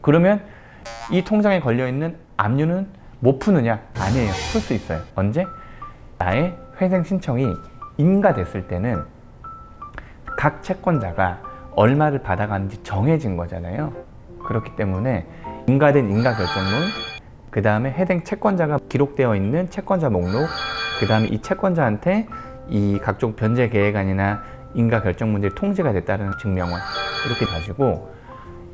그러면 이 통장에 걸려있는 압류는 못 푸느냐? 아니에요. 풀 수 있어요. 언제? 나의 회생 신청이 인가됐을 때는 각 채권자가 얼마를 받아가는지 정해진 거잖아요. 그렇기 때문에 인가된 인가 결정문, 그 다음에 해당 채권자가 기록되어 있는 채권자 목록, 그 다음에 이 채권자한테 이 각종 변제 계획안이나 인가 결정문들이 통지가 됐다는 증명원 이렇게 가지고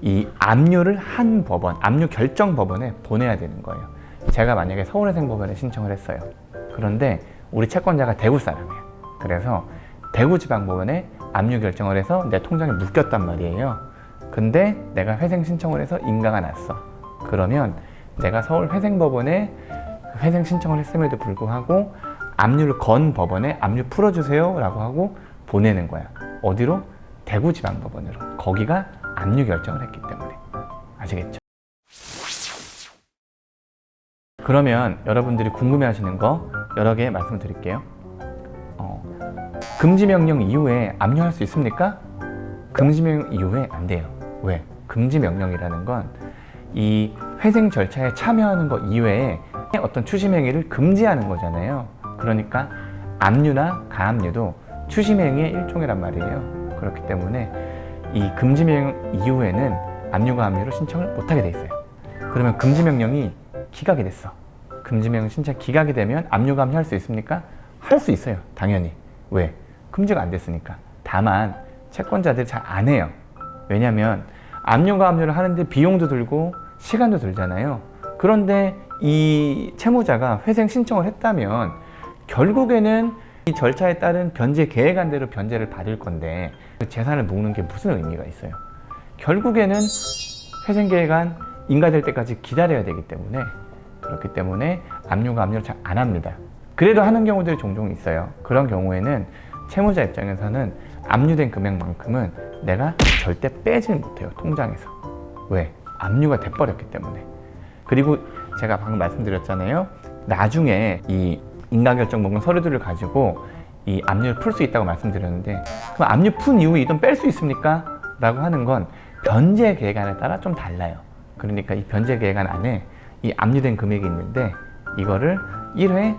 이 압류를 한 법원, 압류 결정 법원에 보내야 되는 거예요. 제가 만약에 서울회생 법원에 신청을 했어요. 그런데 우리 채권자가 대구 사람이에요. 그래서 대구지방법원에 압류 결정을 해서 내 통장에 묶였단 말이에요. 근데 내가 회생 신청을 해서 인가가 났어. 그러면 내가 서울 회생법원에 회생 신청을 했음에도 불구하고 압류를 건 법원에 압류 풀어주세요 라고 하고 보내는 거야. 어디로? 대구지방법원으로. 거기가 압류 결정을 했기 때문에. 아시겠죠? 그러면 여러분들이 궁금해 하시는 거 여러 개 말씀드릴게요. 어, 금지 명령 이후에 압류할 수 있습니까? 금지 명령 이후에 안 돼요. 왜? 금지 명령이라는 건 이 회생 절차에 참여하는 것 이외에 어떤 추심 행위를 금지하는 거잖아요. 그러니까 압류나 가압류도 추심 행위의 일종이란 말이에요. 그렇기 때문에 이 금지 명령 이후에는 압류가 압류를 신청을 못하게 돼 있어요. 그러면 금지 명령이 기각이 됐어. 금지 명령 신청 기각이 되면 압류가 압류할 수 있습니까? 할 수 있어요. 당연히. 왜? 금지가 안 됐으니까. 다만 채권자들이 잘 안 해요. 왜냐하면 압류가 압류를 하는데 비용도 들고 시간도 들잖아요. 그런데 이 채무자가 회생 신청을 했다면 결국에는 이 절차에 따른 변제 계획안 대로 변제를 받을 건데 그 재산을 묶는 게 무슨 의미가 있어요? 결국에는 회생 계획안 인가될 때까지 기다려야 되기 때문에 그렇기 때문에 압류가 압류를 잘 안 합니다. 그래도 하는 경우들이 종종 있어요. 그런 경우에는 채무자 입장에서는 압류된 금액만큼은 내가 절대 빼질 못해요. 통장에서. 왜? 압류가 돼버렸기 때문에. 그리고 제가 방금 말씀드렸잖아요. 나중에 이 인가결정목록 서류들을 가지고 이 압류를 풀 수 있다고 말씀드렸는데 그럼 압류 푼 이후에 이 돈 뺄 수 있습니까? 라고 하는 건 변제 계획안에 따라 좀 달라요. 그러니까 이 변제 계획안 안에 이 압류된 금액이 있는데 이거를 1회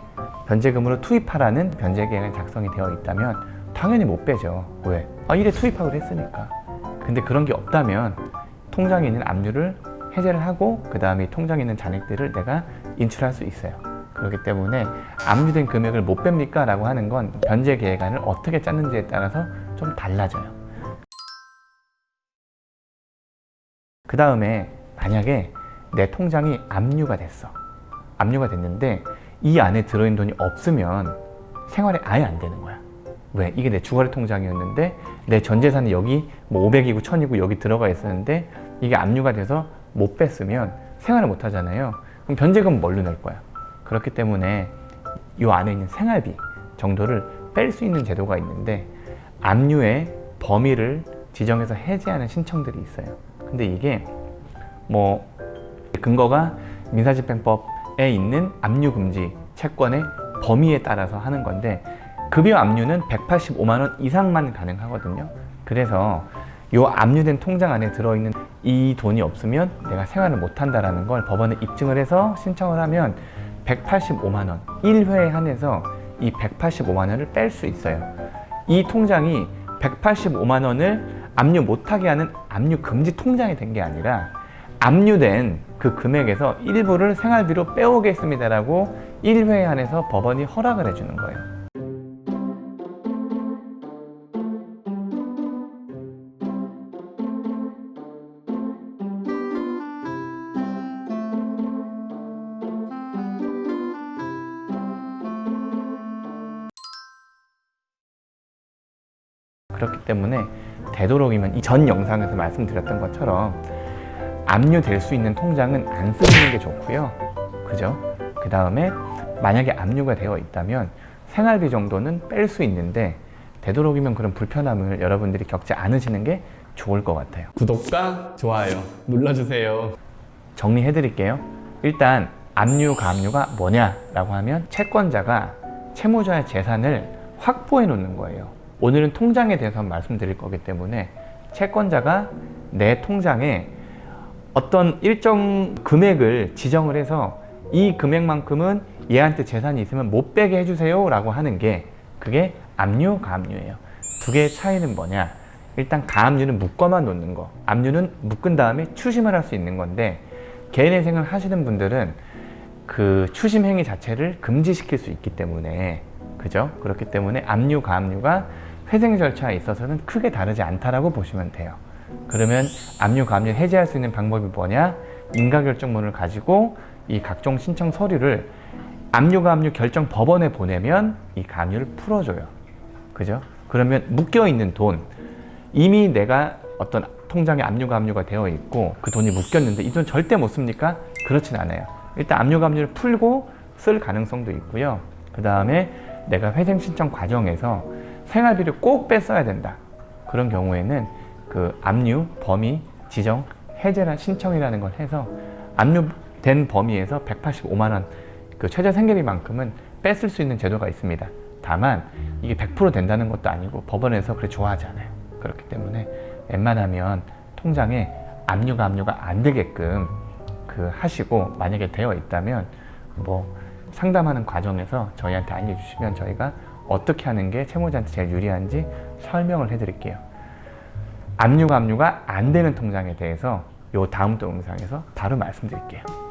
변제금으로 투입하라는 변제 계획안이 작성이 되어 있다면 당연히 못 빼죠. 왜? 아, 1회 투입하기로 했으니까. 근데 그런 게 없다면 통장에 있는 압류를 해제를 하고 그 다음에 통장에 있는 잔액들을 내가 인출할 수 있어요. 그렇기 때문에 압류된 금액을 못 뺍니까? 라고 하는 건 변제 계획안을 어떻게 짰는지에 따라서 좀 달라져요. 그 다음에 만약에 내 통장이 압류가 됐어. 압류가 됐는데 이 안에 들어있는 돈이 없으면 생활이 아예 안 되는 거야. 왜? 이게 내 주거래 통장이었는데 내 전 재산이 여기 뭐 500이고 1000이고 여기 들어가 있었는데 이게 압류가 돼서 못 뺐으면 생활을 못 하잖아요. 그럼 변제금 뭘로 낼 거야? 그렇기 때문에 이 안에 있는 생활비 정도를 뺄 수 있는 제도가 있는데 압류의 범위를 지정해서 해제하는 신청들이 있어요. 근데 이게 뭐 근거가 민사집행법에 있는 압류 금지 채권의 범위에 따라서 하는 건데 급여 압류는 185만 원 이상만 가능하거든요. 그래서 이 압류된 통장 안에 들어있는 이 돈이 없으면 내가 생활을 못 한다라는 걸 법원에 입증을 해서 신청을 하면 185만 원 1회에 한해서 이 185만 원을 뺄 수 있어요. 이 통장이 185만 원을 압류 못하게 하는 압류 금지 통장이 된 게 아니라 압류된 그 금액에서 일부를 생활비로 빼오겠습니다라고 1회에 한해서 법원이 허락을 해주는 거예요. 그렇기 때문에 되도록이면 이 전 영상에서 말씀드렸던 것처럼 압류될 수 있는 통장은 안 쓰는 게 좋고요. 그죠? 그 다음에 만약에 압류가 되어 있다면 생활비 정도는 뺄 수 있는데 되도록이면 그런 불편함을 여러분들이 겪지 않으시는 게 좋을 것 같아요. 구독과 좋아요 눌러주세요. 정리해 드릴게요. 일단 압류, 가압류가 뭐냐라고 하면 채권자가 채무자의 재산을 확보해 놓는 거예요. 오늘은 통장에 대해서 말씀드릴 거기 때문에 채권자가 내 통장에 어떤 일정 금액을 지정을 해서 이 금액만큼은 얘한테 재산이 있으면 못 빼게 해주세요 라고 하는 게 그게 압류, 가압류예요. 두 개의 차이는 뭐냐? 일단 가압류는 묶어만 놓는 거, 압류는 묶은 다음에 추심을 할 수 있는 건데 개인회생을 하시는 분들은 그 추심 행위 자체를 금지시킬 수 있기 때문에 그죠? 그렇기 때문에 압류, 가압류가 회생 절차에 있어서는 크게 다르지 않다라고 보시면 돼요. 그러면 압류, 가압류 해제할 수 있는 방법이 뭐냐? 인가결정문을 가지고 이 각종 신청 서류를 압류, 가압류 결정 법원에 보내면 이 가압류를 풀어줘요. 그죠? 그러면 묶여 있는 돈 이미 내가 어떤 통장에 압류가 압류가 되어 있고 그 돈이 묶였는데 이 돈 절대 못 씁니까? 그렇진 않아요. 일단 압류가 압류를 풀고 쓸 가능성도 있고요. 그 다음에 내가 회생 신청 과정에서 생활비를 꼭 뺐어야 된다. 그런 경우에는 그 압류 범위 지정 해제란 신청이라는 걸 해서 압류된 범위에서 185만 원 그 최저 생계비만큼은 뺐을 수 있는 제도가 있습니다. 다만 이게 100% 된다는 것도 아니고 법원에서 그래 좋아하지 않아요. 그렇기 때문에 웬만하면 통장에 압류가 압류가 안 되게끔 그 하시고 만약에 되어 있다면 뭐 상담하는 과정에서 저희한테 알려주시면 저희가 어떻게 하는 게 채무자한테 제일 유리한지 설명을 해드릴게요. 압류가 압류가 안 되는 통장에 대해서 요 다음 동영상에서 바로 말씀드릴게요.